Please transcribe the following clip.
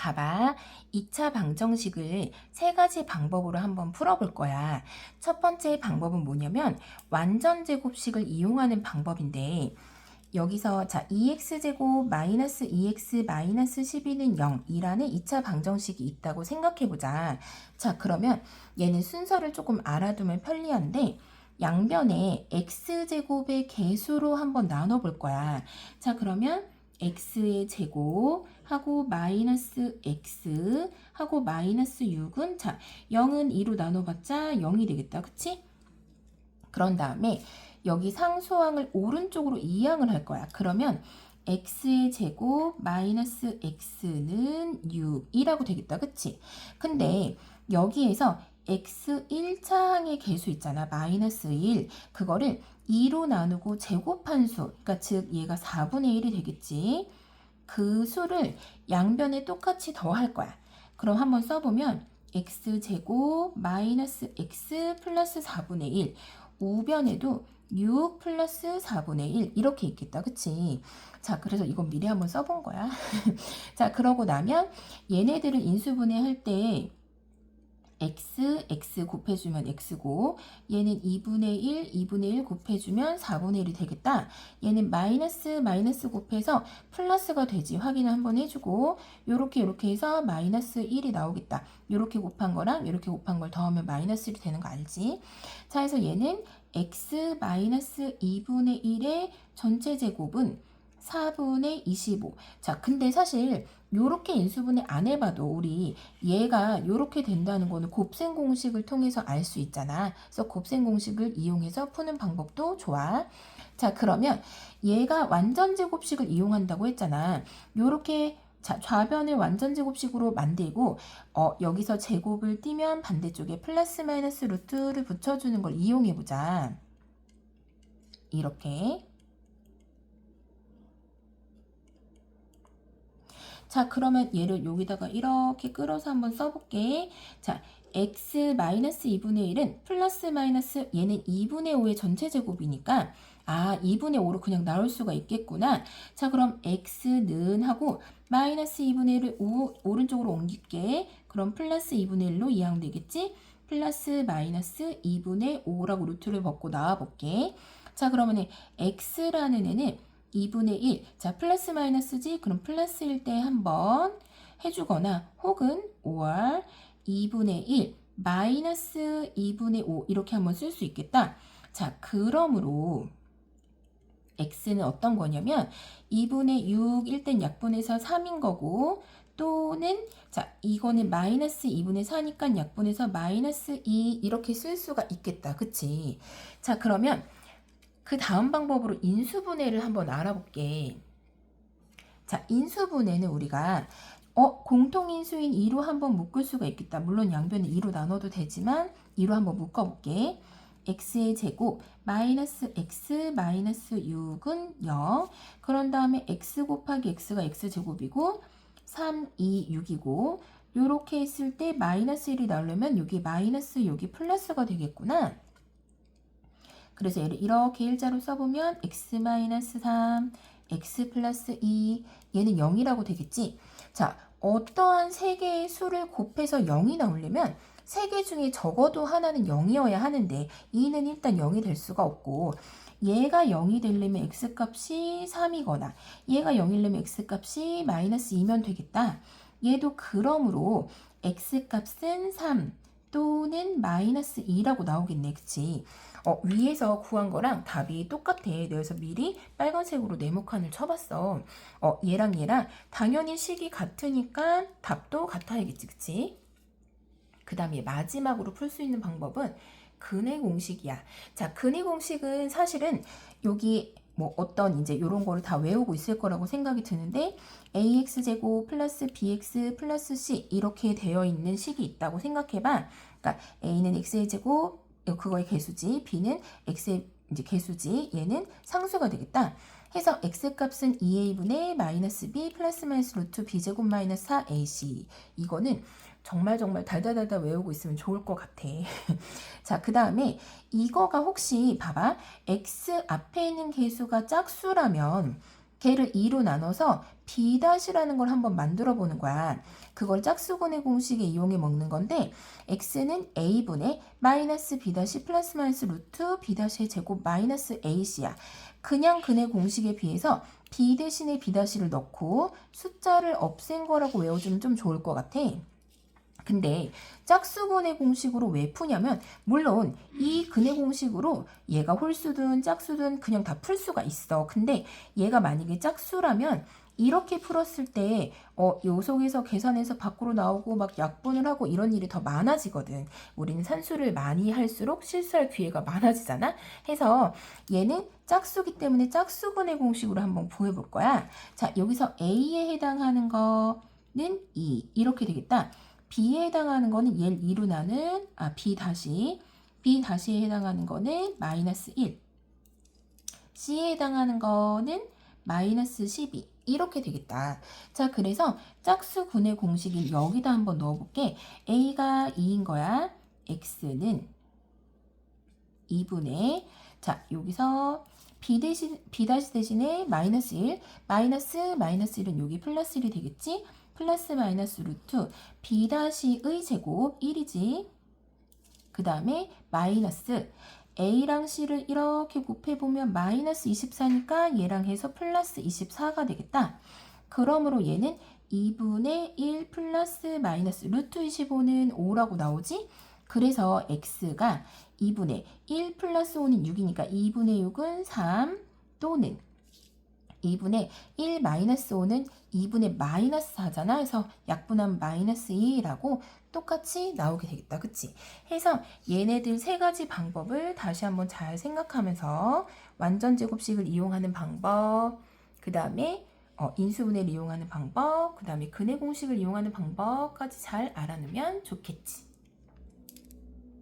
봐봐. 2차 방정식을 세 가지 방법으로 한번 풀어볼 거야. 첫 번째 방법은 뭐냐면 완전 제곱식을 이용하는 방법인데 여기서 자 2x제곱 마이너스 2x 마이너스 12는 0이라는 2차 방정식이 있다고 생각해보자. 자 그러면 얘는 순서를 조금 알아두면 편리한데 양변에 x제곱의 개수로 한번 나눠볼 거야. 자 그러면 x의 제곱 하고 마이너스 x 하고 마이너스 6은 자 0은 2로 나눠봤자 0이 되겠다. 그치? 그런 다음에 여기 상수항을 오른쪽으로 이항을 할 거야. 그러면 x의 제곱 마이너스 x는 6이라고 되겠다. 그치? 근데 여기에서 x 1차항의 개수 있잖아. 마이너스 1. 그거를 2로 나누고 제곱한 수. 그러니까 즉 얘가 4분의 1이 되겠지. 그 수를 양변에 똑같이 더할 거야. 그럼 한번 써보면 x 제곱 마이너스 x 플러스 4분의 1. 우변에도 6 플러스 4분의 1 이렇게 있겠다. 그치? 자, 그래서 이건 미리 한번 써본 거야. 자, 그러고 나면 얘네들을 인수분해할 때 x, x 곱해주면 x고 얘는 2분의 1, 2분의 1 곱해주면 4분의 1이 되겠다. 얘는 마이너스, 마이너스 곱해서 플러스가 되지 확인을 한번 해주고 요렇게 요렇게 해서 마이너스 1이 나오겠다. 요렇게 곱한 거랑 요렇게 곱한 걸 더하면 마이너스 1이 되는 거 알지? 자, 그래서 얘는 x 마이너스 2분의 1의 전체 제곱은 4분의 25. 자, 근데 사실 요렇게 인수분해 안 해봐도 우리 얘가 요렇게 된다는 거는 곱셈 공식을 통해서 알 수 있잖아. 그래서 곱셈 공식을 이용해서 푸는 방법도 좋아. 자, 그러면 얘가 완전 제곱식을 이용한다고 했잖아. 요렇게 자, 좌변을 완전 제곱식으로 만들고 어, 여기서 제곱을 띄면 반대쪽에 플러스 마이너스 루트를 붙여주는 걸 이용해 보자. 이렇게 자, 그러면 얘를 여기다가 이렇게 끌어서 한번 써볼게. 자, x 마이너스 2분의 1은 플러스 마이너스 얘는 2분의 5의 전체 제곱이니까 아, 2분의 5로 그냥 나올 수가 있겠구나. 자, 그럼 x는 하고 마이너스 2분의 1을 오, 오른쪽으로 옮길게. 그럼 플러스 2분의 1로 이항되겠지? 플러스 마이너스 2분의 5라고 루트를 벗고 나와 볼게. 자, 그러면 x라는 애는 2분의 1. 자, 플러스 마이너스지? 그럼 플러스일 때 한번 해주거나 혹은 5월 2분의 1 마이너스 2분의 5 이렇게 한번 쓸 수 있겠다. 자, 그러므로 x는 어떤 거냐면 2분의 6일 땐 약분해서 3인 거고 또는 자 이거는 마이너스 2분의 4니까 약분해서 마이너스 2 이렇게 쓸 수가 있겠다. 그치? 자 그러면 그 다음 방법으로 인수분해를 한번 알아볼게. 자, 인수분해는 우리가 어, 공통인수인 2로 한번 묶을 수가 있겠다. 물론 양변을 2로 나눠도 되지만 2로 한번 묶어볼게. x의 제곱 마이너스 x 마이너스 6은 0. 그런 다음에 x 곱하기 x가 x제곱이고 3, 2, 6이고 요렇게 했을 때 마이너스 1이 나오려면 여기 마이너스 여기 플러스가 되겠구나. 그래서 이렇게 일자로 써보면 x-3, x 플러스 2 얘는 0이라고 되겠지. 자, 어떠한 세 개의 수를 곱해서 0이 나오려면 세 개 중에 적어도 하나는 0이어야 하는데 2는 일단 0이 될 수가 없고 얘가 0이 되려면 x값이 3이거나 얘가 0이려면 x값이 마이너스 2면 되겠다. 얘도 그러므로 x값은 3 또는 마이너스 2라고 나오겠네. 그치? 어, 위에서 구한 거랑 답이 똑같아. 그래서 미리 빨간색으로 네모칸을 쳐봤어. 어, 얘랑 얘랑 당연히 식이 같으니까 답도 같아야겠지. 그치? 그 다음에 마지막으로 풀 수 있는 방법은 근의 공식이야. 자, 근의 공식은 사실은 여기 뭐 어떤 이제 이런 거를 다 외우고 있을 거라고 생각이 드는데 ax 제곱 플러스 bx 플러스 c 이렇게 되어 있는 식이 있다고 생각해봐. 그러니까 a는 x의 제곱 그거의 개수지 b는 x의 이제 개수지 얘는 상수가 되겠다. 해서 x 값은 2a분의 마이너스 b 플러스 마이너스 루트 b제곱 마이너스 4ac 이거는 정말 정말 달달달달 외우고 있으면 좋을 것 같아. 자, 그 다음에 이거가 혹시 봐봐. x 앞에 있는 개수가 짝수라면 걔를 2로 나눠서 b-라는 걸 한번 만들어 보는 거야. 그걸 짝수분의 공식에 이용해 먹는 건데 x는 a분의 마이너스 b 플러스 마이너스 루트 b-의 제곱 마이너스 ac야. 그냥 근의 공식에 비해서 b 대신에 b-를 넣고 숫자를 없앤 거라고 외워주면 좀 좋을 것 같아. 근데 짝수분의 공식으로 왜 푸냐면 물론 이 근의 공식으로 얘가 홀수든 짝수든 그냥 다 풀 수가 있어. 근데 얘가 만약에 짝수라면 이렇게 풀었을 때, 어, 요 속에서 계산해서 밖으로 나오고 막 약분을 하고 이런 일이 더 많아지거든. 우리는 산수를 많이 할수록 실수할 기회가 많아지잖아? 해서 얘는 짝수기 때문에 짝수분의 공식으로 한번 구해볼 거야. 자, 여기서 A에 해당하는 거는 2. 이렇게 되겠다. B에 해당하는 거는 얘를 2로 나는, 아, B 다시. B 다시에 해당하는 거는 마이너스 1. C에 해당하는 거는 마이너스 12 이렇게 되겠다. 자 그래서 짝수분의 공식을 여기다 한번 넣어볼게. A가 2인 거야. X는 2분의 자 여기서 B 대신 B 다시 대신에 마이너스 1 마이너스 마이너스 1은 여기 플러스 1이 되겠지? 플러스 마이너스 루트 B 다시의 제곱 1이지. 그 다음에 마이너스 A랑 C를 이렇게 곱해보면 마이너스 24니까 얘랑 해서 플러스 24가 되겠다. 그러므로 얘는 2분의 1 플러스 마이너스 루트 25는 5라고 나오지? 그래서 x가 2분의 1 플러스 5는 6이니까 2분의 6은 3 또는 2분의 1 마이너스 5는 2분의 마이너스 4잖아. 그래서 약분한 마이너스 2라고 똑같이 나오게 되겠다. 그치? 해서 얘네들 세 가지 방법을 다시 한번 잘 생각하면서 완전 제곱식을 이용하는 방법, 그 다음에 어, 인수분해를 이용하는 방법, 그 다음에 근해 공식을 이용하는 방법까지 잘 알아놓으면 좋겠지.